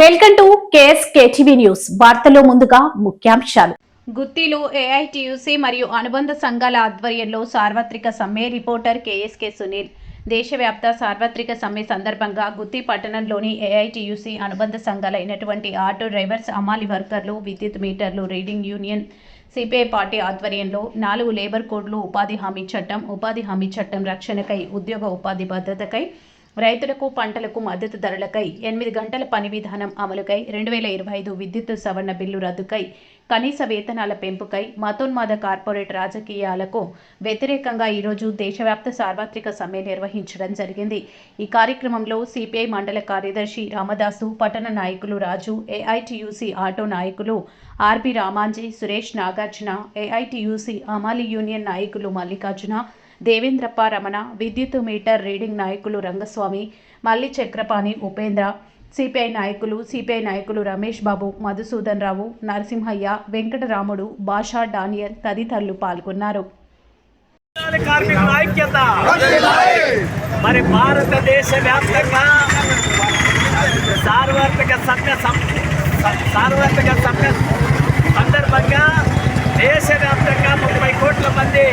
Welcome to KS KTV news. వార్తలో ముందుగా ముఖ్యాంశాలు. గుత్తిలో ఏఐటియుసి మరియు అనుబంధ సంఘాల ఆధ్వర్యంలో సార్వత్రిక సమ్మె రిపోర్టర్ కేఎస్కే సునీల్. దేశవ్యాప్త సార్వత్రిక సమ్మె సందర్భంగా గుత్తి పట్టణంలోని ఏఐటియుసి అనుబంధ సంఘాలైనటువంటి ఆటో డ్రైవర్స్ అమాలి వర్కర్లు విద్యుత్ మీటర్లు రీడింగ్ యూనియన్ సిపిఐ పార్టీ ఆధ్వర్యంలో నాలుగు లేబర్ కోడ్లు ఉపాధి హామీ చట్టం ఉపాధి హామీ చట్టం రక్షణకై ఉద్యోగ ఉపాధి భద్రతకై రైతులకు పంటలకు మద్దతు ధరలకై ఎనిమిది గంటల పని విధానం అమలుకై రెండు వేల ఇరవై ఐదు విద్యుత్ సవరణ బిల్లు రద్దుకై కనీస వేతనాల పెంపుకై మతోన్మాద కార్పొరేట్ రాజకీయాలకు వ్యతిరేకంగా ఈరోజు దేశవ్యాప్త సార్వత్రిక సమ్మె నిర్వహించడం జరిగింది. ఈ కార్యక్రమంలో సిపిఐ మండల కార్యదర్శి రామదాసు పట్టణ నాయకులు రాజు ఏఐటియుసి ఆటో నాయకులు ఆర్బి రామాంజీ సురేష్ నాగార్జున ఏఐటియుసి అమాలి యూనియన్ నాయకులు మల్లికార్జున దేవేంద్రప్ప రమణ విద్యుత్ మీటర్ రీడింగ్ నాయకులు రంగస్వామి మల్లి చక్రపాణి ఉపేంద్ర సిపిఐ నాయకులు సిపిఐ నాయకులు రమేష్ బాబు మధుసూదన్ రావు నరసింహయ్య వెంకటరాముడు బాషా డానియల్ తదితరులు పాల్గొన్నారు. మరి భారతదేశ వ్యాప్తంగా సార్వత్రిక సమ్మె సార్వత్రిక సమ్మె సందర్భంగా దేశవ్యాప్తంగా ముప్పై కోట్ల మంది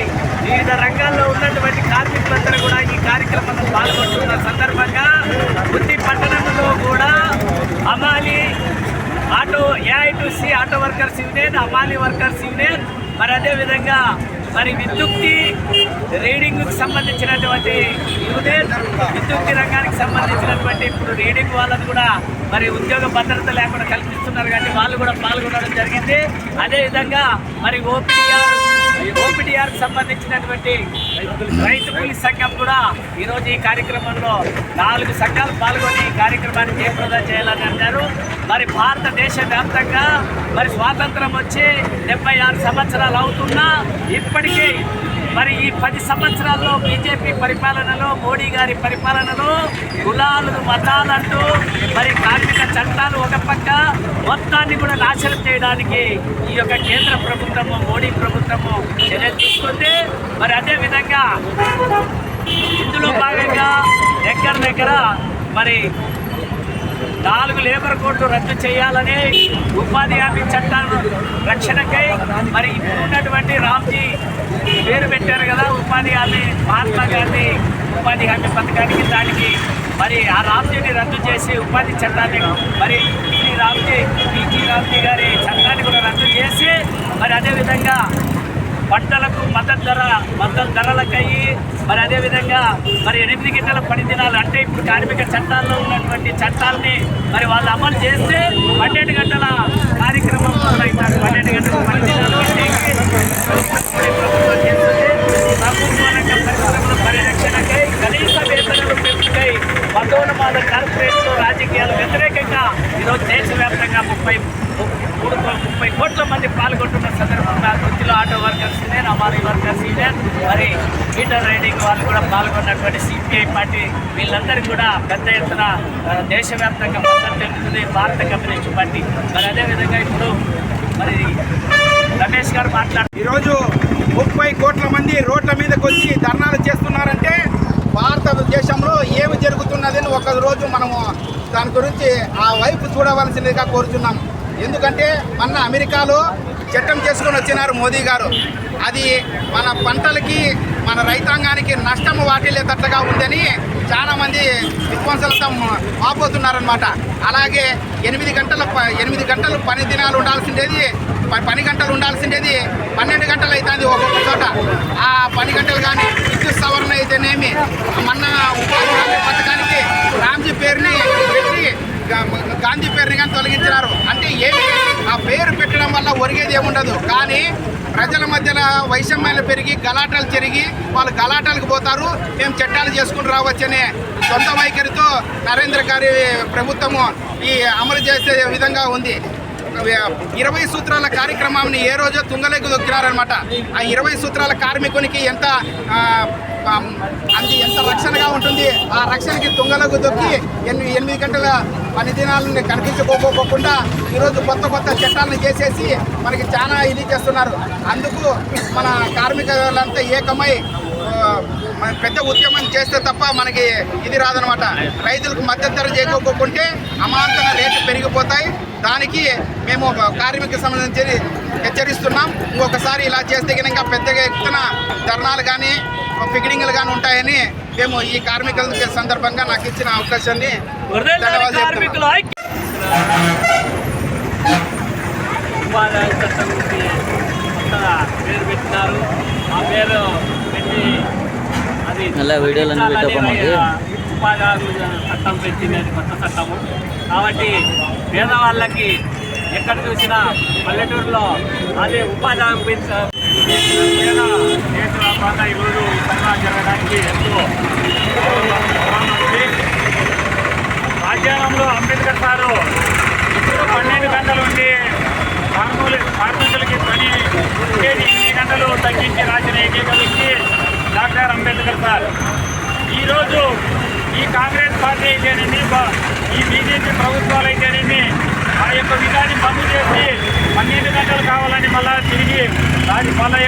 వివిధ రంగాల్లో ఉన్నటువంటి కార్మికులందరూ కూడా ఈ కార్యక్రమంలో పాల్గొంటున్న సందర్భంగా బుద్ధి పట్టణంలో కూడా అమాలి auto AITC auto workers union అమాలి workers union మరి అదేవిధంగా మరి విద్యుక్తి రీడింగ్కి సంబంధించినటువంటి యూనియన్ విద్యుక్తి రంగానికి సంబంధించినటువంటి ఇప్పుడు రీడింగ్ వాళ్ళని కూడా మరి ఉద్యోగ భద్రత లేకుండా కల్పిస్తున్నారు కాబట్టి వాళ్ళు కూడా పాల్గొనడం జరిగింది. అదేవిధంగా మరి ఓపీఆర్ ఓపీడీఆర్కి సంబంధించినటువంటి రైతు కూలి సంఘం కూడా ఈరోజు ఈ కార్యక్రమంలో నాలుగు సంఘాలు పాల్గొని కార్యక్రమాన్ని జయప్రదం చేయాలని అన్నారు. మరి భారతదేశ వ్యాప్తంగా మరి స్వాతంత్రం వచ్చి డెబ్బై ఆరు సంవత్సరాలు అవుతున్నా ఇప్పటికీ మరి ఈ పది సంవత్సరాల్లో బీజేపీ పరిపాలనలో మోడీ గారి పరిపాలనలో కులాలు మతాలంటూ మరి కార్మిక చట్టాలు ఒక పక్క మొత్తాన్ని కూడా నాశనం చేయడానికి ఈ యొక్క కేంద్ర ప్రభుత్వము మోడీ ప్రభుత్వము చర్యలు తీసుకుంటే మరి అదే విధంగా ఇందులో భాగంగా దగ్గర దగ్గర మరి నాలుగు లేబర్ కోడ్లు రద్దు చేయాలని ఉపాధి హామీ చట్టాలను రక్షణకై మరి ఇప్పుడు ఉన్నటువంటి రామ్జీ పేరు పెట్టారు కదా ఉపాధి హామీ మహాత్మా గాంధీ ఉపాధి హామీ పథకానికి దానికి. మరి ఆ రామ్జీని రద్దు చేసి ఉపాధి చట్టాన్ని మరి ఈ రామ్జీ పీజీ రామ్జీ గారి చట్టాన్ని కూడా రద్దు చేసి మరి అదేవిధంగా పంటలకు మద్దతు ధర మద్దతు ధరలకయ్యి మరి అదేవిధంగా మరి ఎనిమిది గంటల పని దినాలు అంటే ఇప్పుడు కార్మిక చట్టాల్లో ఉన్నటువంటి చట్టాలని మరి వాళ్ళు అమలు చేస్తే పన్నెండు గంటల కార్యక్రమం మొదలవుతారు పన్నెండు గంటల పని దినాలు అంటే మరి ప్రభుత్వం చేస్తుంది ప్రభుత్వ రంగ పరిశ్రమల పరిరక్షణకై కనీస వేతనాలు పెంపుకై మతోన్మాద కార్పొరేట్లు రాజకీయాలు వ్యతిరేకంగా ఈరోజు దేశవ్యాప్తంగా ముప్పై మూడు ముప్పై కోట్ల మంది పాల్గొంటున్న సందర్భంగా వృత్తిలో ఆటో వర్కర్స్ యూనియన్ అమారీ వర్కర్స్ యూనియన్ మరి మీటర్ రైడింగ్ వాళ్ళు కూడా పాల్గొన్నటువంటి సిపిఐ పార్టీ వీళ్ళందరికీ కూడా పెద్ద ఎత్తున దేశవ్యాప్తంగా మద్దతు తెలుపుతుంది భారత కమ్యూనిస్ట్ పార్టీ. మరి అదేవిధంగా ఇప్పుడు మరి రమేష్ గారు మాట్లాడు ఈరోజు ముప్పై కోట్ల మంది రోడ్ల మీదకి వచ్చి ధర్నాలు చేస్తున్నారంటే భారతదేశంలో ఏమి జరుగుతున్నదని ఒక రోజు మనము దాని గురించి ఆ వైపు చూడవలసిందిగా కోరుతున్నాం ఎందుకంటే మన అమెరికాలో చట్టం చేసుకొని వచ్చినారు మోదీ గారు. అది మన పంటలకి మన రైతాంగానికి నష్టం వాటిల్లేటట్లుగా ఉందని చాలామంది విధ్వంసలతో ఆపోతున్నారనమాట అలాగే ఎనిమిది గంటల ప- ఎనిమిది గంటలు పని దినాలు ఉండాల్సిండేది పని గంటలు ఉండాల్సిండేది పన్నెండు గంటలు అవుతుంది ఒక్కొక్క చోట. ఆ పని గంటలు కానీ విద్యుత్ సవరణ అయితేనేమి మన ఉపాధి హామీ పథకానికి రామ్జీ పేరుని పెట్టి గా- గాంధీ పేరుని కానీ తొలగించినారు అంటే ఏమి ఆ పేరు పెట్టడం అనేది ఏముండదు. కానీ ప్రజల మధ్యన వైషమ్యాలు పెరిగి గలాటాలు జరిగి వాళ్ళు గలాటాలకు పోతారు. మేము చట్టాలు చేసుకుని రావచ్చనే సొంత వైఖరితో నరేంద్ర గారి ప్రభుత్వము ఈ అమలు చేసే విధంగా ఉంది. ఇరవై సూత్రాల కార్యక్రమాన్ని ఏ రోజో తుంగలేకు దొక్కినారనమాట ఆ ఇరవై సూత్రాల కార్మికునికి ఎంత అది ఎంత రక్షణగా ఉంటుంది? ఆ రక్షణకి తుంగలకు దొక్కి ఎనిమిది ఎనిమిది గంటల పని దినాలను కనిపించుకోకపోకుండా ఈరోజు కొత్త కొత్త చట్టాలను చేసేసి మనకి చాలా ఇది చేస్తున్నారు. అందుకు మన కార్మికులంతా ఏకమై పెద్ద ఉద్యమం చేస్తే తప్ప మనకి ఇది రాదనమాట రైతులకు మద్దతు ధర చేకోకుంటే అమాంతంగా రేట్లు పెరిగిపోతాయి. దానికి మేము కార్మిక సంబంధించి హెచ్చరిస్తున్నాం. ఇంకొకసారి ఇలా చేస్తే కనుక ఇంకా పెద్దగా ఎత్తున ధర్నాలు కానీ ఫిగరింగ్లు కానీ ఉంటాయని మేము ఈ కార్మికుల సందర్భంగా నాకు ఇచ్చిన అవకాశాన్ని ధన్యవాదాలు చెప్తున్నాం. కార్మికులు ఐక్య ఉపాధ్యాయ చట్టం గురించి కొత్తగా పేరు పెట్టినారు. ఆ పేరు అది అలా వీడియోలన్నీ పెట్టకు చట్టం పెట్టింది అది కొత్త చట్టము కాబట్టి పేదవాళ్ళకి ఎక్కడ చూసినా పల్లెటూరులో అది ఉపాధి పెంచ పేద ఈరోజు సంఘాలు జరగడానికి ఎంతో ఉంది. రాజ్యాంగంలో అంబేద్కర్ సారు ఇప్పుడు పన్నెండు గంటలు ఉండి కార్మికులు కార్మికులకి పని ఉండేది గంటలు తగ్గించి రాసిన ఏకైక వ్యక్తి డాక్టర్ అంబేద్కర్ సార్. ఈరోజు ఈ కాంగ్రెస్ పార్టీ అయితేనేమి ఈ బీజేపీ ప్రభుత్వాలు అయితేనేమి ఆ యొక్క విధాన్ని బంద్ చేసి పన్నెండు గంటలు కావాలని మళ్ళా తిరిగి దాని మళ్ళీ